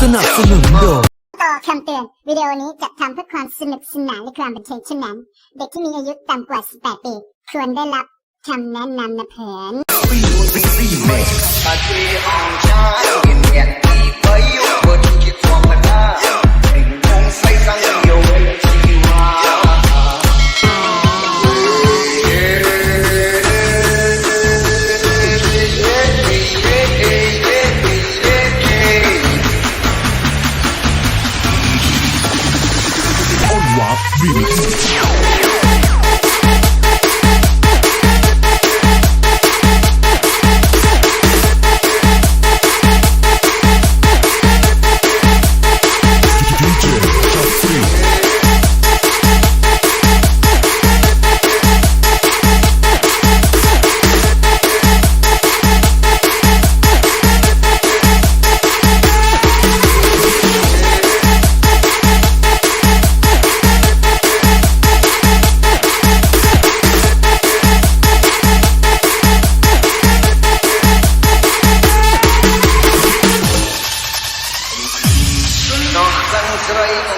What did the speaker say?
สนับสนุนโดยต่อคำเตือน วิดีโอนี้จัดทำเพื่อความสนุกสนานและความบันเทิงเท่านั้น เด็กที่มีอายุต่ำกว่า 18 ปี ควรได้รับคำแนะนำนะเพื่อน น Noch ganz ruhig